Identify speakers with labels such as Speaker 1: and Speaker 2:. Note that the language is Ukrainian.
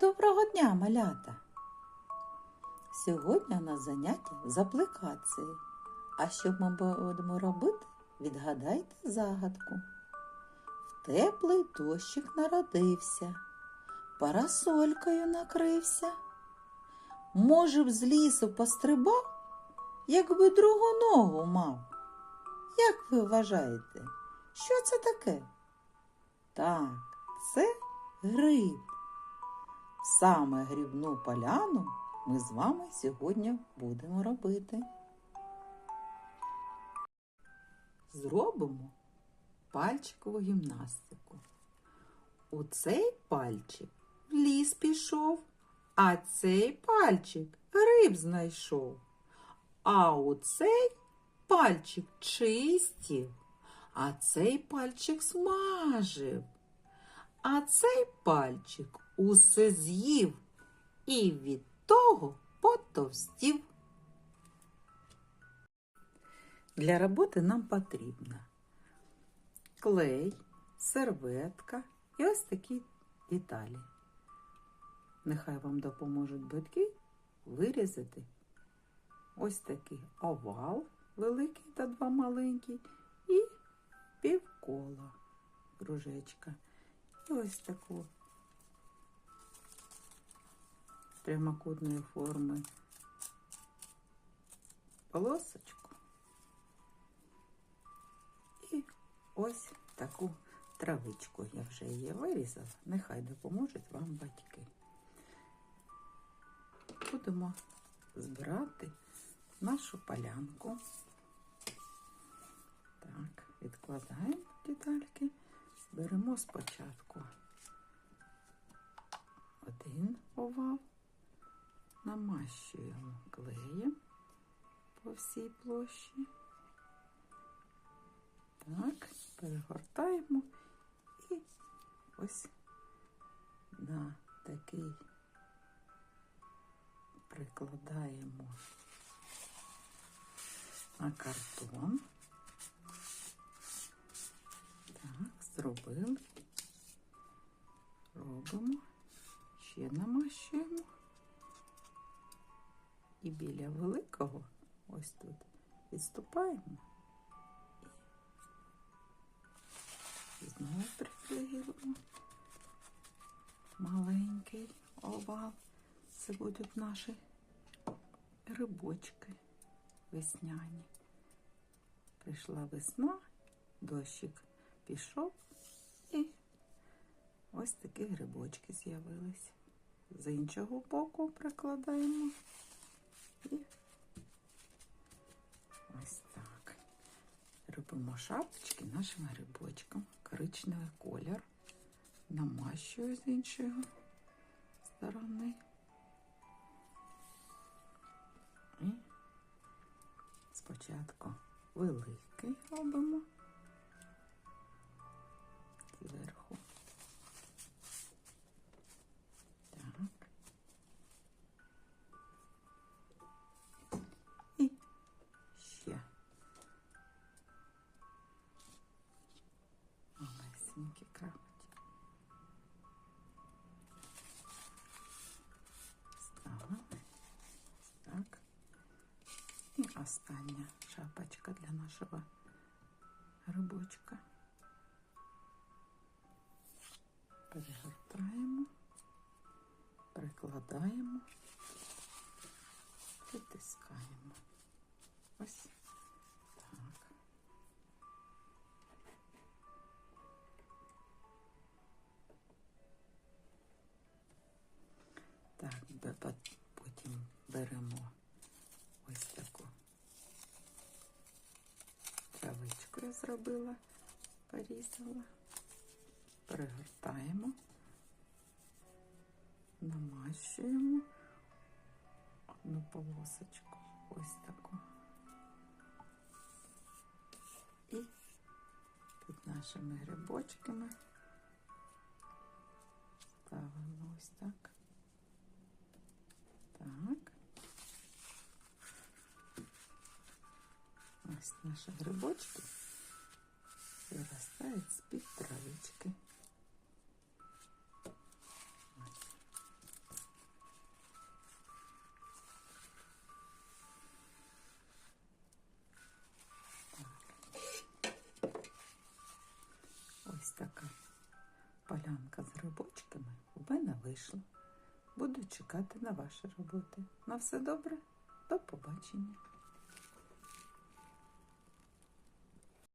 Speaker 1: Доброго дня, малята! Сьогодні у нас заняття з аплікації. А що ми будемо робити? Відгадайте загадку. В теплий дощик народився, парасолькою накрився. Може б з лісу пострибав, якби другу ногу мав. Як ви вважаєте, що це таке? Так, це гриб. Саме грибну поляну ми з вами сьогодні будемо робити. Зробимо пальчикову гімнастику. У цей пальчик в ліс пішов, а цей пальчик гриб знайшов. А у цей пальчик чистів, а цей пальчик смажив. А цей пальчик усе з'їв і від того потовстів. Для роботи нам потрібно клей, серветка і ось такі деталі. Нехай вам допоможуть батьки вирізати ось такий овал великий та два маленькі і півкола кружечка. І ось таку прямокутної форми полосочку. І ось таку травичку. Я вже її вирізала. Нехай допоможуть вам батьки. Будемо збирати нашу полянку. Так, відкладаємо детальки. Беремо спочатку один овал, намащуємо клеєм по всій площі. Так, перегортаємо і ось на такий прикладаємо на картон. Так, зробили. Робимо, ще намащуємо. І біля великого ось тут відступаємо. І знову приклеїмо. Маленький овал. Це будуть наші грибочки весняні. Прийшла весна, дощик пішов і ось такі грибочки з'явились. З іншого боку прикладаємо і ось так. Робимо шапочки нашим грибочком. Коричневий колір. Намащую з іншої сторони. І спочатку великий остання шапочка для нашого грибочка. Перегортаємо, прикладаємо, притискаємо. Ось так. Так, потім беремо ось таку травичку я зробила, порізала, перегортаємо, намащуємо одну полосочку, ось таку. І під нашими грибочками ставимо ось так. Так. Ось наші грибочки в мене вийшло. Буду чекати на ваші роботи. На все добре, до побачення.